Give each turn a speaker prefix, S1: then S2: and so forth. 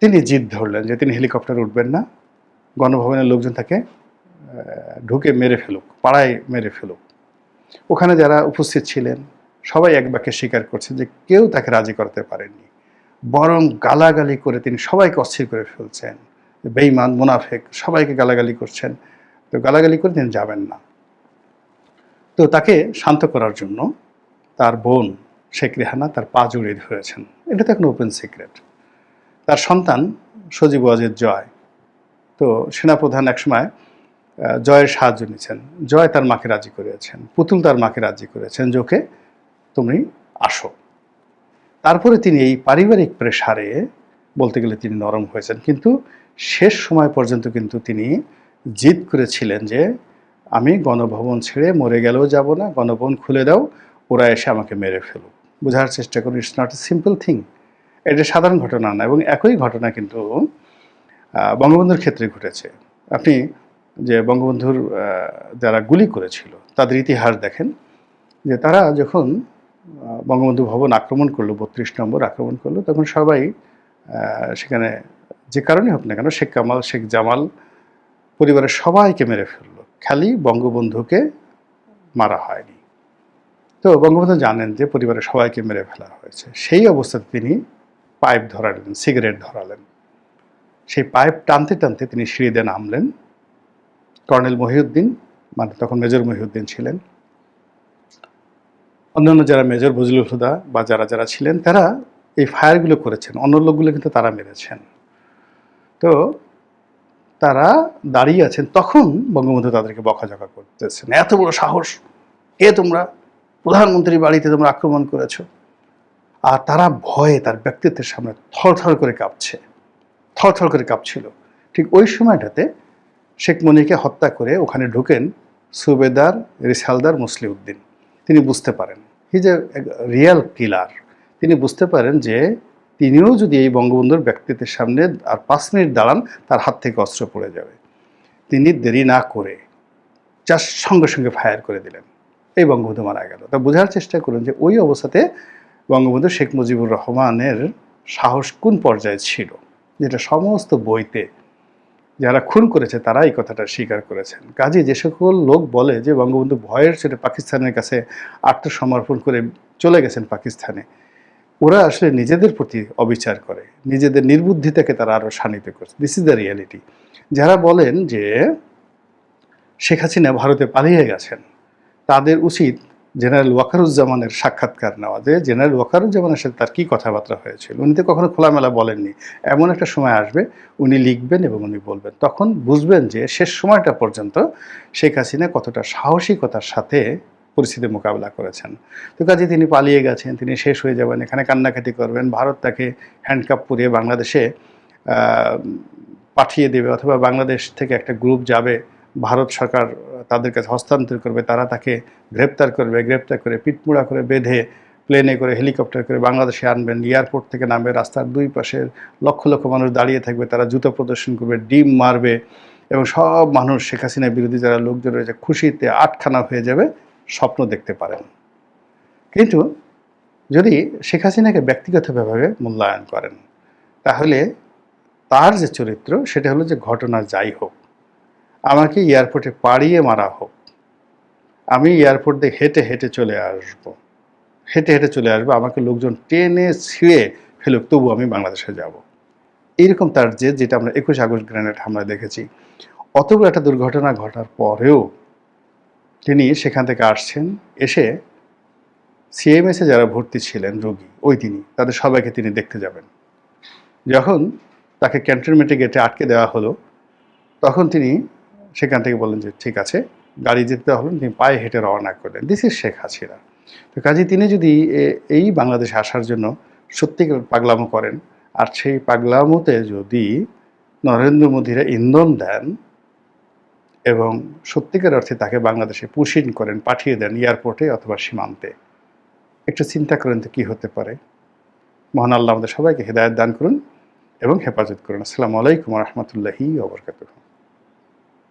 S1: তিনি জিদ ধরলেন যে তিনি হেলিকপ্টার উঠবেন না। গণভবনের লোকজন তাকে ঢুকে মেরে ফেলুক, পাড়ায় মেরে ফেলুক। ওখানে যারা উপস্থিত ছিলেন, সবাই এক বাক্যে স্বীকার করছেন যে কেউ তাকে রাজি করতে পারেননি। বরং গালাগালি করে তিনি সবাইকে অস্থির করে ফেলছেন। বেইমান মুনাফেক, সবাইকে গালাগালি করছেন। তো গালাগালি করে তিনি যাবেন না। তো তাকে শান্ত করার জন্য তার বোন শেখ রেহানা তার পা জড়িয়ে ধরেছেন। এটা তো এখন ওপেন সিক্রেট তার সন্তান সজীব ওয়াজেদ জয়। তো সেনাপ্রধান একসময় জয়ের সাহায্য নিয়েছেন জয় তার মাকে রাজি করেছেন পুতুল তার মাকে রাজি করেছেন যে, ওকে, তুমি আসো। তারপরে তিনি এই পারিবারিক প্রেসারে বলতে গেলে তিনি নরম হয়েছেন। কিন্তু শেষ সময় পর্যন্ত কিন্তু তিনি জিদ করেছিলেন যে, আমি গণভবন ছেড়ে মরে গেলেও যাব না, গণভবন খুলে দাও, ওরা এসে আমাকে মেরে ফেলুক। বোঝার চেষ্টা করুন it's not a simple thing এটা সাধারণ ঘটনা না, এবং একই ঘটনা কিন্তু বঙ্গবন্ধুর ক্ষেত্রে ঘটেছে। আপনি যে বঙ্গবন্ধুর যারা গুলি করেছিল, তাদের ইতিহাস দেখেন, যে তারা যখন বঙ্গবন্ধু ভবন আক্রমণ করল, বত্রিশ নম্বর আক্রমণ করল, তখন সবাই সেখানে যে কারণে হোক না কেন, শেখ কামাল, শেখ জামাল পরিবারের সবাইকে মেরে ফেলল। খালি বঙ্গবন্ধুকে মারা হয়নি। তো বঙ্গবন্ধু জানেন যে পরিবারের সবাইকে মেরে ফেলা হয়েছে। সেই অবস্থাতে তিনি পাইপ ধরালেন, সিগারেট ধরালেন। সেই পাইপ টানতে টানতে তিনি সিঁড়িতে নামলেন। কর্নেল মহিউদ্দিন মানে তখন মেজর মহিউদ্দিন ছিলেন। অন্যান্য যারা মেজর, বজলুল হুদা বা যারা যারা ছিলেন, তারা এই ফায়ারগুলো করেছেন। অন্য লোকগুলো কিন্তু তারা মেরেছেন। তো তারা দাঁড়িয়ে আছেন, তখন বঙ্গবন্ধু তাদেরকে বকাঝকা করতেছেন। এত বড় সাহস, কে তোমরা? প্রধানমন্ত্রীর বাড়িতে তোমরা আক্রমণ করেছ। আর তারা ভয়ে তার ব্যক্তিত্বের সামনে থরথর করে কাঁপছে। থরথর করে কাঁপছিল। ঠিক ওই সময়টাতে শেখ মনিকে হত্যা করে ওখানে ঢুকেন সুবেদার রিসালদার মুসলিউদ্দিন। তিনি বুঝতে পারেন হিজ এ রিয়েল কিলার। তিনি বুঝতে পারেন যে তিনিও যদি এই বঙ্গবন্ধুর ব্যক্তিত্বের সামনে আর পাঁচ মিনিট দাঁড়ান, তার হাত থেকে অস্ত্র পড়ে যাবে। তিনি দেরি না করে জাস্ট সঙ্গে সঙ্গে ফায়ার করে দিলেন। এই বঙ্গবন্ধু মারা গেল। তা বোঝার চেষ্টা করুন যে ওই অবস্থাতে বঙ্গবন্ধু শেখ মুজিবুর রহমানের সাহস কোন পর্যায়ে ছিল? যেটা সমস্ত বইতে যারা খুন করেছে, তারা এই কথাটা স্বীকার করেছেন। কাজে যে সকল লোক বলে যে বঙ্গবন্ধু ভয়ের ছেড়ে পাকিস্তানের কাছে আত্মসমর্পণ করে চলে গেছেন পাকিস্তানে, ওরা আসলে নিজেদের প্রতি অবিচার করে, নিজেদের নির্বুদ্ধিতাকে তারা আরও শানিত করছে। দিস ইজ দ্য রিয়ালিটি যারা বলেন যে শেখ হাসিনা ভারতে পালিয়ে গেছেন, তাদের উচিত জেনারেল ওয়াকারুজ্জামানের সাক্ষাৎকার নেওয়া যে জেনারেল ওয়াকারুজ্জামানের সাথে তার কী কথাবার্তা হয়েছিল? উনি তো কখনো খোলামেলা বলেননি। এমন একটা সময় আসবে, উনি লিখবেন এবং উনি বলবেন। তখন বুঝবেন যে শেষ সময়টা পর্যন্ত শেখ হাসিনা কতটা সাহসিকতার সাথে পরিস্থিতি মোকাবেলা করেছেন। তো কাজে তিনি পালিয়ে গেছেন, তিনি শেষ হয়ে যাবেন, এখানে কান্নাকাটি করবেন, ভারত তাকে হ্যান্ডকাপ পরিয়ে বাংলাদেশে পাঠিয়ে দেবে অথবা বাংলাদেশ থেকে একটা গ্রুপ যাবে ভারত সরকার তাদের কাছে হস্তান্তর করবে, তারা তাকে গ্রেপ্তার করবে, গ্রেপ্তার করে পিটমুড়া করে বেঁধে প্লেনে করে, হেলিকপ্টার করে বাংলাদেশে আনবেন। এয়ারপোর্ট থেকে নামবে রাস্তার দুই পাশের লক্ষ লক্ষ মানুষ দাঁড়িয়ে থাকবে, তারা জুতো প্রদর্শন করবে, ডিম মারবে এবং সব মানুষ শেখ হাসিনা বিরোধী যারা লোকজন রয়েছে খুশিতে আটখানা হয়ে যাবে স্বপ্ন দেখতে পারেন। কিন্তু যদি শেখ হাসিনাকে ব্যক্তিগতভাবে মূল্যায়ন করেন, তাহলে তার যে চরিত্র, সেটা হলো যে ঘটনা যাই হোক আমাকে এয়ারপোর্টে পাড়িয়ে মারা হোক। আমি এয়ারপোর্ট দিয়ে হেঁটে হেঁটে চলে আসব। হেঁটে হেঁটে চলে আসব। আমাকে লোকজন টেনে ছিঁড়ে ফেলুক, তবু আমি বাংলাদেশে যাব। এইরকম তার যে যেটা আমরা একুশ আগস্ট গ্রেনেড হামলা দেখেছি। অত বড় একটা দুর্ঘটনা ঘটার পরেও তিনি সেখান থেকে আসছেন, এসে সিএমএসে যারা ভর্তি ছিলেন রোগী, ওই তিনি, তাদের সবাইকে তিনি দেখতে যাবেন। যখন তাকে ক্যান্টনমেন্টে গেটে আটকে দেওয়া হলো, তখন তিনি সেখান থেকে বললেন যে, ঠিক আছে, গাড়ি যেতে হলেন তিনি পায়ে হেঁটে রওনা করলেন। দিস ইজ শেখ হাসিনা তো কাজে তিনি যদি এই বাংলাদেশে আসার জন্য সত্যিকার পাগলামো করেন, আর সেই পাগলামোতে যদি নরেন্দ্র মোদীরা ইন্ধন দেন এবং সত্যিকার অর্থে তাকে বাংলাদেশে পুশিন করেন, পাঠিয়ে দেন এয়ারপোর্টে অথবা সীমান্তে, একটু চিন্তা করেন তো কী হতে পারে। মহান আল্লাহ আমাদের সবাইকে হেদায়ত দান করুন এবং হেফাজত করুন। আসসালামু আলাইকুম রহমতুল্লাহি ওবরকাতুহ